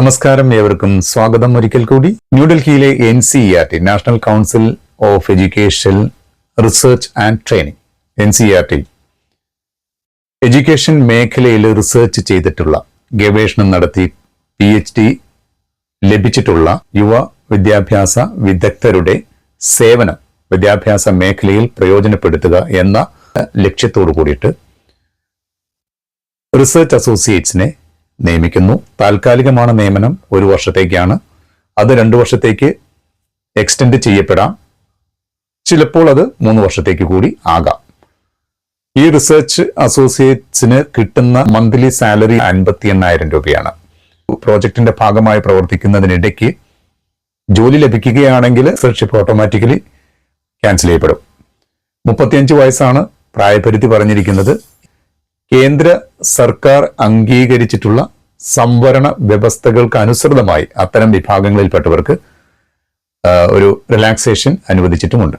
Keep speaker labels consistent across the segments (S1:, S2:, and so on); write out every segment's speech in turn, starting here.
S1: നമസ്കാരം ഏവർക്കും. സ്വാഗതം ഒരിക്കൽ കൂടി. ന്യൂഡൽഹിയിലെ N C R T national council of education research and training N C R T. Education മേഖലയിൽ റിസർച്ച് ചെയ്തിട്ടുള്ള ഗവേഷണം നടത്തി പി എച്ച് ഡി ലഭിച്ചിട്ടുള്ള യുവ വിദ്യാഭ്യാസ വിദഗ്ധരുടെ സേവനം വിദ്യാഭ്യാസ മേഖലയിൽ പ്രയോജനപ്പെടുത്തുക എന്ന ലക്ഷ്യത്തോടു കൂടിയിട്ട് റിസർച്ച് അസോസിയേറ്റ്സിനെ നിയമിക്കുന്നു. താൽക്കാലികമാണ് നിയമനം ഒരു വർഷത്തേക്കാണ്. അത് രണ്ടു വർഷത്തേക്ക് എക്സ്റ്റെൻഡ് ചെയ്യപ്പെടാം. ചിലപ്പോൾ അത് മൂന്ന് വർഷത്തേക്ക് കൂടി ആകാം. ഈ റിസർച്ച് അസോസിയേറ്റ്സിന് കിട്ടുന്ന മന്ത്ലി സാലറി അൻപത്തി എണ്ണായിരം രൂപയാണ്. പ്രോജക്റ്റിന്റെ ഭാഗമായി പ്രവർത്തിക്കുന്നതിനിടയ്ക്ക് ജോലി ലഭിക്കുകയാണെങ്കിൽ റിസർച്ചിപ്പ് ഓട്ടോമാറ്റിക്കലി ക്യാൻസൽ ചെയ്യപ്പെടും. മുപ്പത്തിയഞ്ച് വയസ്സാണ് പ്രായപരിധി പറഞ്ഞിരിക്കുന്നത്. കേന്ദ്ര സർക്കാർ അംഗീകരിച്ചിട്ടുള്ള സംവരണ വ്യവസ്ഥകൾക്ക് അനുസൃതമായി അത്തരം വിഭാഗങ്ങളിൽപ്പെട്ടവർക്ക് ഒരു റിലാക്സേഷൻ അനുവദിച്ചിട്ടുമുണ്ട്.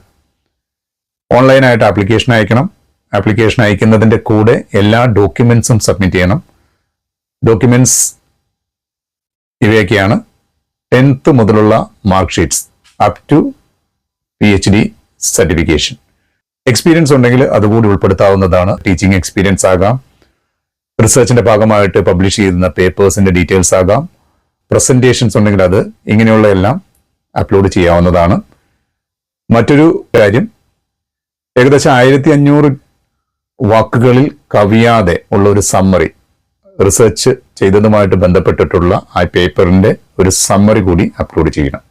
S1: ഓൺലൈനായിട്ട് ആപ്ലിക്കേഷൻ അയക്കണം. ആപ്ലിക്കേഷൻ അയക്കുന്നതിന്റെ കൂടെ എല്ലാ ഡോക്യുമെൻസും സബ്മിറ്റ് ചെയ്യണം. ഡോക്യുമെൻസ് ഇവയൊക്കെയാണ് ടെൻത്ത് മുതലുള്ള mark sheets up to P H D certification experience ഉണ്ടെങ്കിൽ അതുകൂടി ഉൾപ്പെടുത്താവുന്നതാണ്. ടീച്ചിങ് എക്സ്പീരിയൻസ് ആകാം. റിസർച്ചിന്റെ ഭാഗമായിട്ട് പബ്ലിഷ് ചെയ്യുന്ന പേപ്പേഴ്സിന്റെ ഡീറ്റെയിൽസ് ആകാം. പ്രസന്റേഷൻസ് ഉണ്ടെങ്കിൽ അത് ഇങ്ങനെയുള്ള എല്ലാം അപ്ലോഡ് ചെയ്യാവുന്നതാണ്. മറ്റൊരു കാര്യം ഏകദേശം ആയിരത്തി അഞ്ഞൂറ് വാക്കുകളിൽ കവിയാതെ ഉള്ള ഒരു സമ്മറി റിസർച്ച് ചെയ്തതുമായിട്ട് ബന്ധപ്പെട്ടിട്ടുള്ള ആ പേപ്പറിന്റെ ഒരു സമ്മറി കൂടി അപ്ലോഡ് ചെയ്യണം.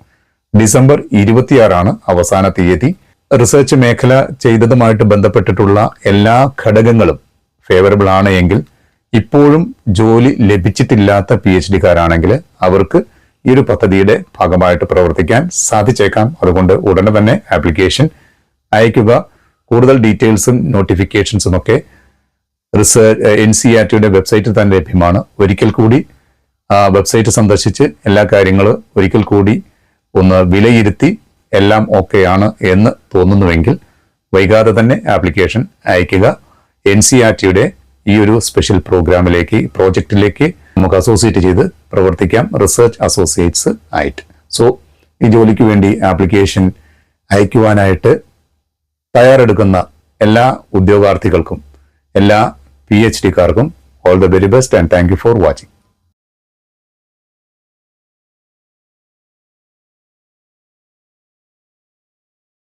S1: ഡിസംബർ ഇരുപത്തിയാറാണ് അവസാന തീയതി. റിസർച്ച് മേഖല ചെയ്തതുമായിട്ട് ബന്ധപ്പെട്ടിട്ടുള്ള എല്ലാ ഘടകങ്ങളും ഫേവറബിൾ ആണ് എങ്കിൽ ഇപ്പോഴും ജോലി ലഭിച്ചിട്ടില്ലാത്ത പി എച്ച് ഡിക്കാരാണെങ്കിൽ അവർക്ക് ഈ ഒരു പദ്ധതിയുടെ ഭാഗമായിട്ട് പ്രവർത്തിക്കാൻ സാധിച്ചേക്കാം. അതുകൊണ്ട് ഉടനെ തന്നെ ആപ്ലിക്കേഷൻ അയക്കുക കൂടുതൽ ഡീറ്റെയിൽസും നോട്ടിഫിക്കേഷൻസും ഒക്കെ റിസർച്ച് എൻ സി ആർ ടിയുടെ വെബ്സൈറ്റിൽ തന്നെ ലഭ്യമാണ്. ഒരിക്കൽ കൂടി വെബ്സൈറ്റ് സന്ദർശിച്ച് എല്ലാ കാര്യങ്ങളും ഒരിക്കൽ കൂടി ഒന്ന് വിലയിരുത്തി എല്ലാം ഓക്കെയാണ് എന്ന് തോന്നുന്നുവെങ്കിൽ വൈകാതെ തന്നെ ആപ്ലിക്കേഷൻ അയക്കുക എൻ സി ആർ ടിയുടെ ഈ ഒരു സ്പെഷ്യൽ പ്രോഗ്രാമിലേക്ക് പ്രോജക്റ്റിലേക്ക് നമുക്ക് അസോസിയേറ്റ് ചെയ്ത് പ്രവർത്തിക്കാം. റിസർച്ച് അസോസിയേറ്റ്സ് ആയിട്ട്. സോ ഈ ജോലിക്ക് വേണ്ടി ആപ്ലിക്കേഷൻ അയക്കുവാനായിട്ട് തയ്യാറെടുക്കുന്ന എല്ലാ ഉദ്യോഗാർത്ഥികൾക്കും എല്ലാ P H ഡിക്കാർക്കും all the very best and thank you for watching